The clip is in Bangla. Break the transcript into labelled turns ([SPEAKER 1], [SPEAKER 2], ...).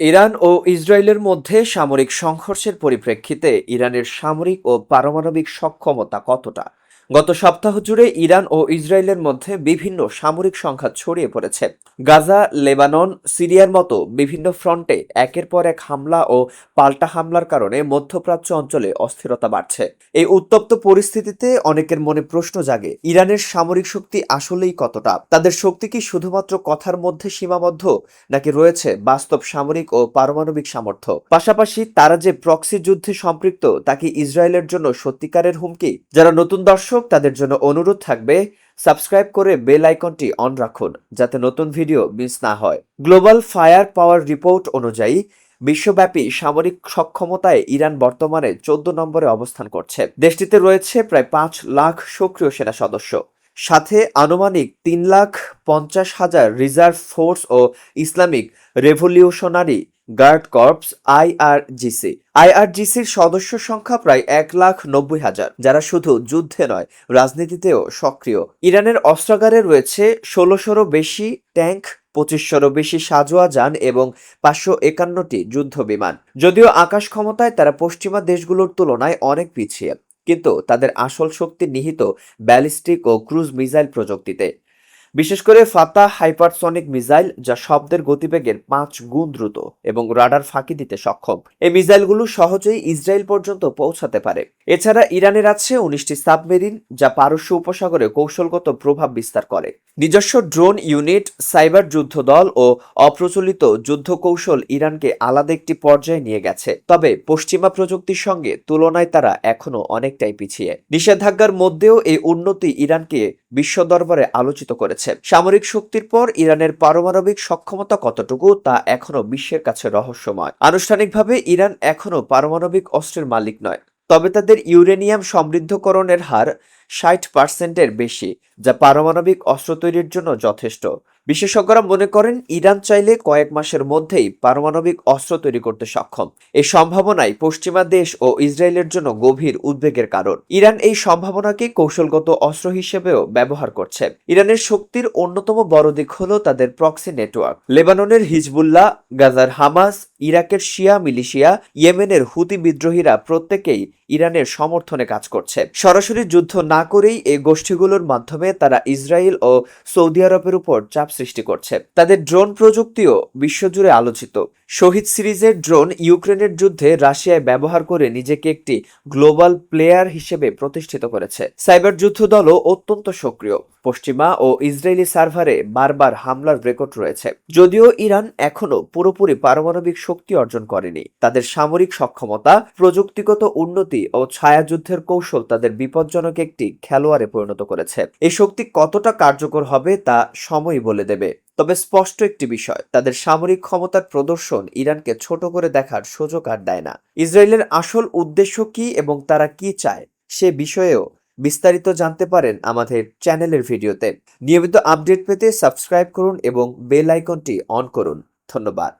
[SPEAKER 1] ইরান ও ইসরায়েলের মধ্যে সামরিক সংঘর্ষের পরিপ্রেক্ষিতে ইরানের সামরিক ও পারমাণবিক সক্ষমতা কতটা? গত সপ্তাহ জুড়ে ইরান ও ইসরায়েলের মধ্যে বিভিন্ন সামরিক সংঘাত ছড়িয়ে পড়েছে। গাজা, লেবানন, সিরিয়ার মতো বিভিন্ন ফ্রন্টে একের পর এক হামলা ও পাল্টা হামলার কারণে মধ্যপ্রাচ্য অঞ্চলে অস্থিরতা বাড়ছে। এই উত্তপ্ত পরিস্থিতিতে অনেকের মনে প্রশ্ন জাগে, ইরানের সামরিক শক্তি আসলেই কতটা? তাদের শক্তি কি শুধুমাত্র কথার মধ্যে সীমাবদ্ধ, নাকি রয়েছে বাস্তব সামরিক ও পারমাণবিক সামর্থ্য? পাশাপাশি তারা যে প্রক্সি যুদ্ধে সম্পৃক্ত, তা কি ইসরায়েলের জন্য সত্যিকারের হুমকি? যারা নতুন দর্শক তাদের জন্য অনুরোধ থাকবে, সাবস্ক্রাইব করে বেল আইকনটি অন রাখুন, যাতে নতুন ভিডিও মিস না হয়। গ্লোবাল ফায়ার পাওয়ার রিপোর্ট অনুযায়ী, বিশ্বব্যাপী সামরিক সক্ষমতায় ইরান বর্তমানে চোদ্দ নম্বরে অবস্থান করছে। দেশটিতে রয়েছে প্রায় পাঁচ লাখ সক্রিয় সেনা সদস্য। সাথে আনুমানিক তিন লাখ পঞ্চাশ হাজার রিজার্ভ ফোর্স ও Islamic revolutionary guard corps IRGC আইআরজিসির সদস্য সংখ্যা প্রায় এক লাখ নব্বই হাজার, যারা শুধু যুদ্ধে নয়, রাজনীতিতেও সক্রিয়। ইরানের অস্ত্রাগারে রয়েছে ষোলোশোরও বেশি ট্যাঙ্ক পঁচিশশোরও বেশি সাজোয়া যান এবং পাঁচশো একান্নটি যুদ্ধ বিমান। যদিও আকাশ ক্ষমতায় তারা পশ্চিমা দেশগুলোর তুলনায় অনেক পিছিয়ে, কিন্তু তাদের আসল শক্তি নিহিত ব্যালিস্টিক ও ক্রুজ মিসাইল প্রযুক্তিতে। বিশেষ করে ফাতা হাইপারসনিক মিসাইল, যা শব্দের গতিবেগের পাঁচ গুণ দ্রুত এবং রাডার ফাঁকি দিতে সক্ষম। এই মিসাইলগুলো সহজেই ইসরায়েল পর্যন্ত পৌঁছাতে পারে। এছাড়া ইরানের আছে উনিশটি সাবমেরিন, যা পারস্য উপসাগরে কৌশলগত প্রভাব বিস্তার করে। নিজস্ব ড্রোন ইউনিট, সাইবার যুদ্ধ দল ও অপ্রচলিত যুদ্ধ কৌশল ইরানকে আলাদা একটি পর্যায়ে নিয়ে গেছে। তবে পশ্চিমা প্রযুক্তির সঙ্গে তুলনায় তারা এখনও অনেকটাই পিছিয়ে। নিষেধাজ্ঞার মধ্যেও এই উন্নতি ইরানকে বিশ্ব দরবারে আলোচিত করেছে। সামরিক শক্তির পর ইরানের পারমাণবিক সক্ষমতা কতটুকু তা এখনও বিশ্বের কাছে রহস্যময়। আনুষ্ঠানিকভাবে ইরান এখনও পারমাণবিক অস্ত্রের মালিক নয়, তবে তাদের ইউরেনিয়াম সমৃদ্ধকরণের হার ষাট পার্সেন্টের বেশি, যা পারমাণবিক অস্ত্র তৈরির জন্য যথেষ্ট। বিশেষজ্ঞরা মনে করেন ইরান চাইলে কয়েক মাসের মধ্যেই পারমাণবিক অস্ত্র তৈরি করতে সক্ষম। এই সম্ভাবনাই পশ্চিমা দেশ ও ইসরায়েলের জন্য গভীর উদ্বেগের কারণ। ইরান এই সম্ভাবনাকে কৌশলগত অস্ত্র হিসেবেও ব্যবহার করছে। ইরানের শক্তির অন্যতম বড় দিক হল তাদের প্রক্সি নেটওয়ার্ক। লেবাননের হিজবুল্লাহ, গাজার হামাস, ইরাকের শিয়া মিলিশিয়া, ইয়েমেনের হুতি বিদ্রোহীরা প্রত্যেকেই ইরানের সমর্থনে কাজ করছে। সরাসরি যুদ্ধ না করেই এই গোষ্ঠীগুলোর মাধ্যমে তারা ইসরায়েল ও সৌদি আরবের উপর চাপ সৃষ্টি করছে। তাদের ড্রোন প্রযুক্তিও বিশ্বজুড়ে আলোচিত। শহীদ সিরিজের ড্রোন ইউক্রেনের যুদ্ধে রাশিয়ায় ব্যবহার করে নিজেকে একটি গ্লোবাল প্লেয়ার হিসেবে প্রতিষ্ঠিত করেছে। সাইবার যুদ্ধ দলও অত্যন্ত সক্রিয়। পশ্চিমা ও ইসরায়েলি সার্ভারে বারবার হামলার রেকর্ড রয়েছে। যদিও ইরান এখনও পুরোপুরি পারমাণবিক শক্তি অর্জন করেনি। তাদের সামরিক সক্ষমতা, প্রযুক্তিগত উন্নতি ও ছায়াযুদ্ধের কৌশল তাদের বিপজ্জনক একটি খেলোয়াড়ে পরিণত করেছে। এই শক্তি কতটা কার্যকর হবে তা সময় বলে দেবে। তবে স্পষ্ট একটি বিষয়, তাদের সামরিক ক্ষমতার প্রদর্শন ইরানকে ছোট করে দেখার সুযোগ আর দেয় না। ইসরায়েলের আসল উদ্দেশ্য কি এবং তারা কি চায়, সে বিষয়েও বিস্তারিত জানতে পারেন আমাদের চ্যানেলের ভিডিওতে। নিয়মিত আপডেট পেতে সাবস্ক্রাইব করুন এবং বেল আইকনটি অন করুন। ধন্যবাদ।